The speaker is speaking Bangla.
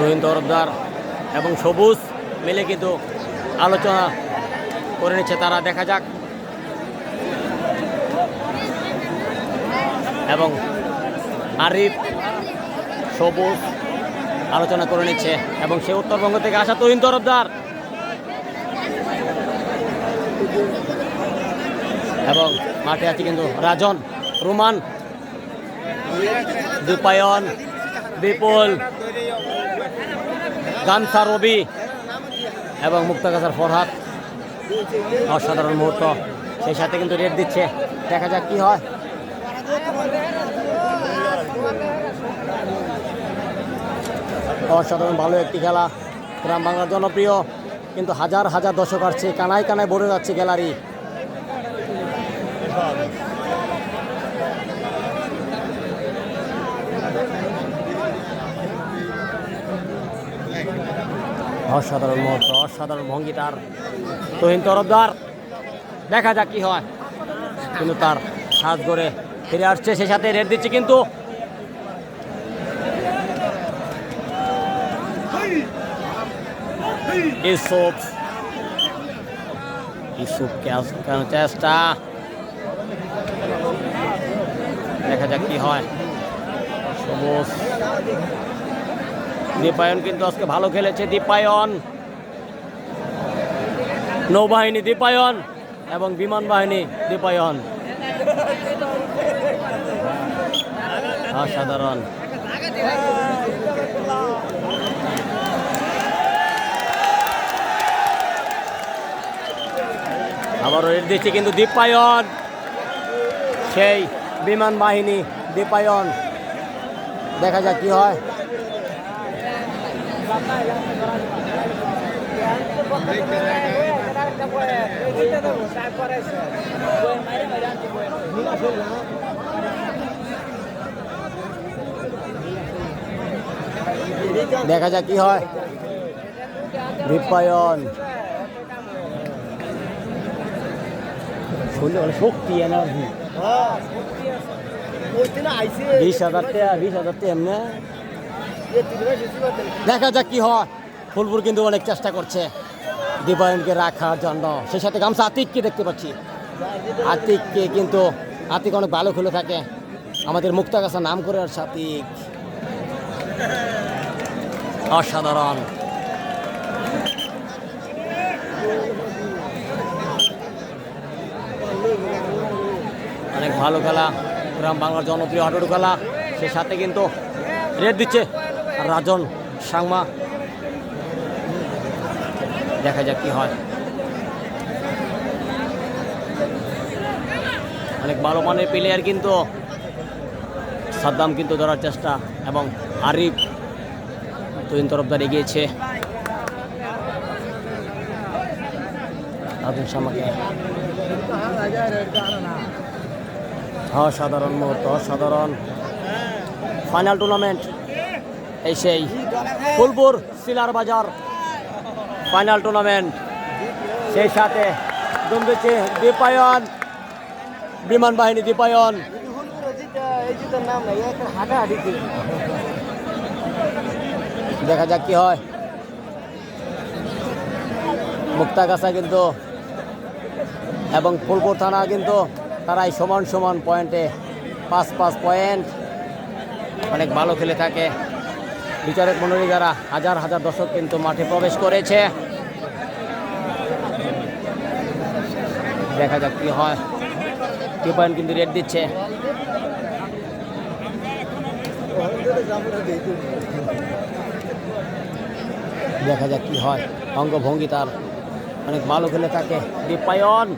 তুহিন তরফদার এবং সবুজ মিলে কিন্তু আলোচনা করে নিচ্ছে তারা। দেখা যাক। এবং আরিফ সবুজ আলোচনা করে নিচ্ছে এবং সে উত্তরবঙ্গ থেকে আসা তুহিন তরফদার এবং মাঠে আছে কিন্তু রাজন, রুমান, দীপায়ন, বিপুল গামসা রবি এবং মুক্তাগাছার ফরহাদ। অসাধারণ মুহূর্ত। সেই সাথে কিন্তু রেট দিচ্ছে। দেখা যাক কি হয়। অসাধারণ, ভালো একটি খেলা। গ্রাম বাংলার জনপ্রিয়। কিন্তু হাজার হাজার দর্শক আসছে। কানায় কানায় ভরে যাচ্ছে গ্যালারি। অসাধারণ মুহূর্ত, অসাধারণ ভঙ্গি তার তহিন তরফদার। দেখা যাক কি হয়। কিন্তু তার সাজ করে ফিরে আসছে সে সাথে রেট দিচ্ছে কিন্তু। চেষ্টা। দেখা যাক কি হয়। সবুজ দীপায়ন কিন্তু আজকে ভালো খেলেছে, দীপায়ন। নৌবাহিনী দীপায়ন এবং বিমান বাহিনী দীপায়ন। অসাধারণ। আবারও রেট দিচ্ছে কিন্তু দীপায়ন। সেই বিমান বাহিনী দীপায়ন। দেখা যাক কি হয়। দেখা যাক কি হয়। অনেক শক্তি এনার্জি বিশ হাজার টাকা বিশ হাজার টাকা এমনি। দেখা যাক কি হয়। ফুলপুর কিন্তু অনেক চেষ্টা করছে দীপায়নকে রাখার জন্য। সেই সাথে গামছা আতিককে দেখতে পাচ্ছি। আতিককে কিন্তু, আতিক অনেক ভালো খেলে থাকে। আমাদের মুক্তাগাছা নাম করে আর আতিক। অসাধারণ। অনেক ভালো খেলা। গ্রাম বাংলার জনপ্রিয় হাডুডু খেলা। সে সাথে কিন্তু রেট দিচ্ছে। রাজন সাংমা। দেখা যাক কি হয়। অনেক ভালো মানের প্লেয়ার কিন্তু। সাদ্দাম কিন্তু ধরার চেষ্টা এবং আরিফ তুহিন তরফদার এগিয়েছে। রাজন অসাধারণ মুহূর্ত, অসাধারণ। ফাইনাল টুর্নামেন্ট এই সেই ফুলপুর সিলার বাজার ফাইনাল টুর্নামেন্ট। সেই সাথে জমতেছে দীপায়ন, বিমান বাহিনী দীপায়ন। দেখা যাক কি হয়। মুক্তাগাছা কিন্তু এবং ফুলপুর থানা কিন্তু তারাই সমান সমান পয়েন্টে পাঁচ পাঁচ পয়েন্ট। অনেক ভালো খেলে থাকে। বিচারক মন্ডলী যারা হাজার হাজার দর্শক কিন্তু মাঠে প্রবেশ করেছে। দেখা যাক কি হয়। কি পয়েন্ট কিন্তু রেট দিচ্ছে। দেখা যাক কি হয়। অঙ্গভঙ্গি তার অনেক ভালো খেলে থাকে। দীপায়ন।